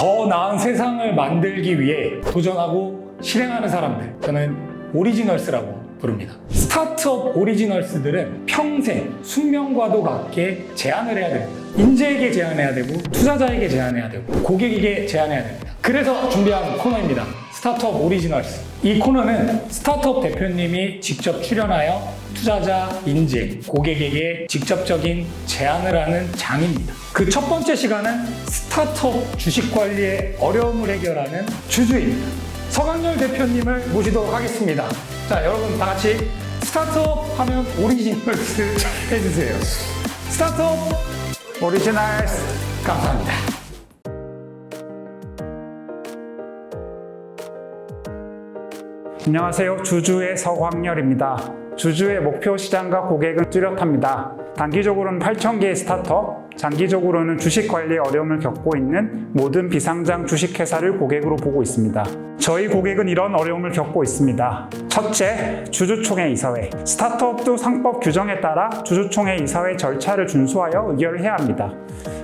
더 나은 세상을 만들기 위해 도전하고 실행하는 사람들 저는 오리지널스라고 부릅니다. 스타트업 오리지널스들은 평생 숙명과도 같게 제안을 해야 됩니다. 인재에게 제안해야 되고 투자자에게 제안해야 되고 고객에게 제안해야 됩니다. 그래서 준비한 코너입니다. 스타트업 오리지널스. 이 코너는 스타트업 대표님이 직접 출연하여 투자자, 인재, 고객에게 직접적인 제안을 하는 장입니다. 그 첫 번째 시간은 스타트업 주식 관리의 어려움을 해결하는 주주입니다. 서강렬 대표님을 모시도록 하겠습니다. 자, 여러분 다 같이 스타트업 하면 오리지널스 해주세요. 스타트업 오리지널스 감사합니다. 안녕하세요. 주주의 서광열입니다. 주주의 목표 시장과 고객은 뚜렷합니다. 단기적으로는 8,000개의 스타트업, 장기적으로는 주식 관리에 어려움을 겪고 있는 모든 비상장 주식회사를 고객으로 보고 있습니다. 저희 고객은 이런 어려움을 겪고 있습니다. 첫째, 주주총회 이사회. 스타트업도 상법 규정에 따라 주주총회 이사회 절차를 준수하여 의결을 해야 합니다.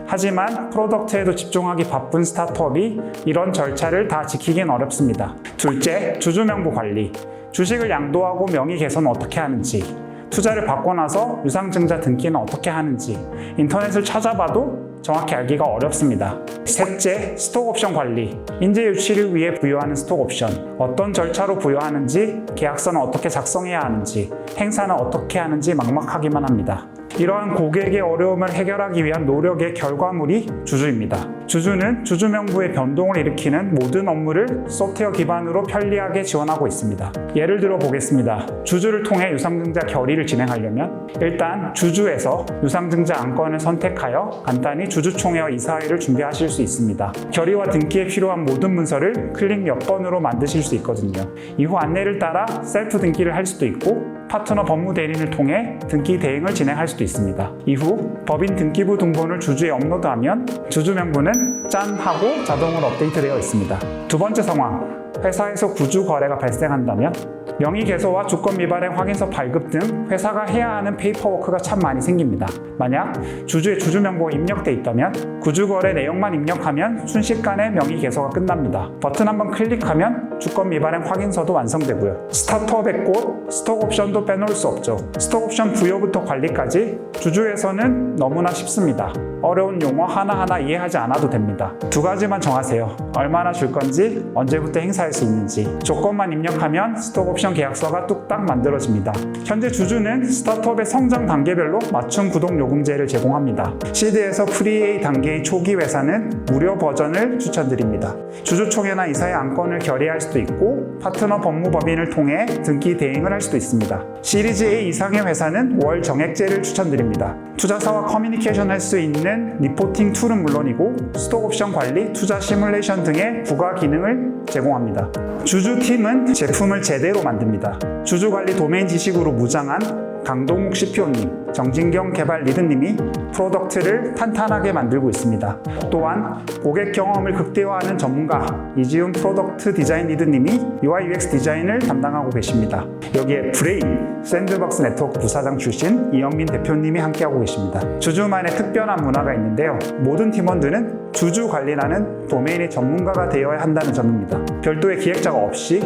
하지만 프로덕트에도 집중하기 바쁜 스타트업이 이런 절차를 다 지키긴 어렵습니다. 둘째, 주주 명부 관리. 주식을 양도하고 명의 개선은 어떻게 하는지, 투자를 받고 나서 유상증자 등기는 어떻게 하는지, 인터넷을 찾아봐도 정확히 알기가 어렵습니다. 셋째, 스톡옵션 관리. 인재 유치를 위해 부여하는 스톡옵션. 어떤 절차로 부여하는지, 계약서는 어떻게 작성해야 하는지, 행사는 어떻게 하는지 막막하기만 합니다. 이러한 고객의 어려움을 해결하기 위한 노력의 결과물이 주주입니다. 주주는 주주 명부의 변동을 일으키는 모든 업무를 소프트웨어 기반으로 편리하게 지원하고 있습니다. 예를 들어 보겠습니다. 주주를 통해 유상증자 결의를 진행하려면 일단 주주에서 유상증자 안건을 선택하여 간단히 주주총회와 이사회를 준비하실 수 있습니다. 결의와 등기에 필요한 모든 문서를 클릭 몇 번으로 만드실 수 있거든요. 이후 안내를 따라 셀프 등기를 할 수도 있고 파트너 법무 대리인을 통해 등기 대행을 진행할 수도 있습니다. 이후 법인 등기부 등본을 주주에 업로드하면 주주 명부는 짠 하고 자동으로 업데이트되어 있습니다. 두 번째 상황. 회사에서 구주 거래가 발생한다면 명의 개소와 주권 미발의 확인서 발급 등 회사가 해야 하는 페이퍼워크가 참 많이 생깁니다. 만약 주주의 주주 명부가 입력돼 있다면 구주 거래 내용만 입력하면 순식간에 명의 개소가 끝납니다. 버튼 한번 클릭하면 주권 미발행 확인서도 완성되고요. 스타트업의 꽃, 스톡 옵션도 빼놓을 수 없죠. 스톡 옵션 부여부터 관리까지 주주에서는 너무나 쉽습니다. 어려운 용어 하나하나 이해하지 않아도 됩니다. 두 가지만 정하세요. 얼마나 줄 건지, 언제부터 행사할 수 있는지. 조건만 입력하면 스톡 옵션 계약서가 뚝딱 만들어집니다. 현재 주주는 스타트업의 성장 단계별로 맞춤 구독 요금제를 제공합니다. 시드에서 프리A 단계의 초기 회사는 무료 버전을 추천드립니다. 주주총회나 이사의 안건을 결의할 수도 있고 파트너 법무법인을 통해 등기 대행을 할 수도 있습니다. 시리즈 A 이상의 회사는 월 정액제를 추천드립니다. 투자사와 커뮤니케이션 할 수 있는 리포팅 툴은 물론이고 스톡 옵션 관리, 투자 시뮬레이션 등의 부가 기능을 제공합니다. 주주팀은 제품을 제대로 만듭니다. 주주 관리 도메인 지식으로 무장한 강동욱 CPO님, 정진경 개발 리드님이 프로덕트를 탄탄하게 만들고 있습니다. 또한 고객 경험을 극대화하는 전문가 이지훈 프로덕트 디자인 리드님이 UI UX 디자인을 담당하고 계십니다. 여기에 브레인 샌드박스 네트워크 부사장 출신 이영민 대표님이 함께하고 계십니다. 주주만의 특별한 문화가 있는데요. 모든 팀원들은 주주 관리라는 도메인의 전문가가 되어야 한다는 점입니다. 별도의 기획자가 없이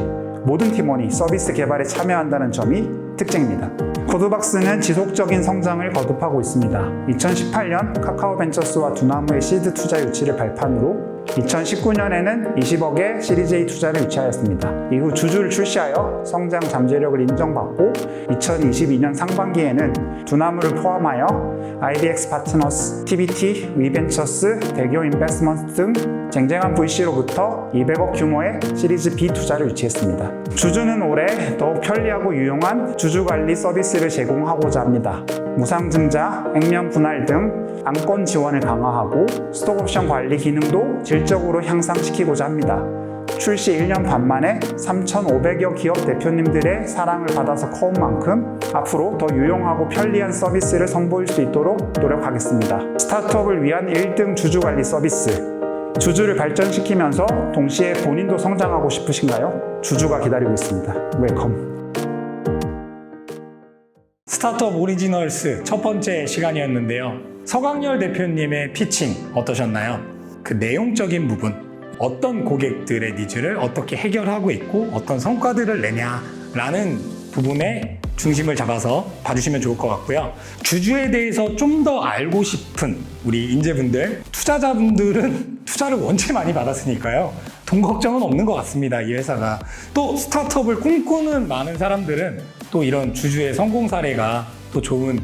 모든 팀원이 서비스 개발에 참여한다는 점이 특징입니다. 코드박스는 지속적인 성장을 거듭하고 있습니다. 2018년 카카오 벤처스와 두나무의 시드 투자 유치를 발판으로 2019년에는 20억의 시리즈 A 투자를 유치하였습니다. 이후 주주를 출시하여 성장 잠재력을 인정받고 2022년 상반기에는 두나무를 포함하여 IDX 파트너스, TBT, 위벤처스, 대교 인베스먼트 등 쟁쟁한 VC로부터 200억 규모의 시리즈 B 투자를 유치했습니다. 주주는 올해 더욱 편리하고 유용한 주주 관리 서비스를 제공하고자 합니다. 무상증자, 액면 분할 등 안건 지원을 강화하고 스톡옵션 관리 기능도 질 적으로 향상시키고자 합니다. 출시 1년 반 만에 3,500여 기업 대표님들의 사랑을 받아서 커온 만큼 앞으로 더 유용하고 편리한 서비스를 선보일 수 있도록 노력하겠습니다. 스타트업을 위한 1등 주주 관리 서비스. 주주를 발전시키면서 동시에 본인도 성장하고 싶으신가요? 주주가 기다리고 있습니다. 웰컴. 스타트업 오리지널스 첫 번째 시간이었는데요. 서강렬 대표님의 피칭 어떠셨나요? 그 내용적인 부분 어떤 고객들의 니즈를 어떻게 해결하고 있고 어떤 성과들을 내냐라는 부분에 중심을 잡아서 봐주시면 좋을 것 같고요. 주주에 대해서 좀 더 알고 싶은 우리 인재분들, 투자자분들은 투자를 원체 많이 받았으니까요. 돈 걱정은 없는 것 같습니다. 이 회사가. 또 스타트업을 꿈꾸는 많은 사람들은 또 이런 주주의 성공 사례가 또 좋은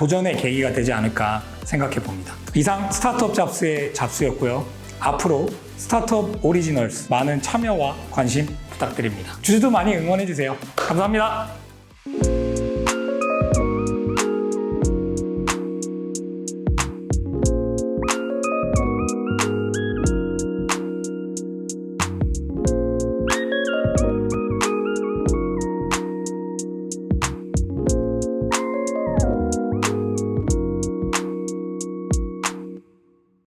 도전의 계기가 되지 않을까 생각해 봅니다. 이상 스타트업 잡스의 잡스였고요. 앞으로 스타트업 오리지널스 많은 참여와 관심 부탁드립니다. 주주도 많이 응원해 주세요. 감사합니다.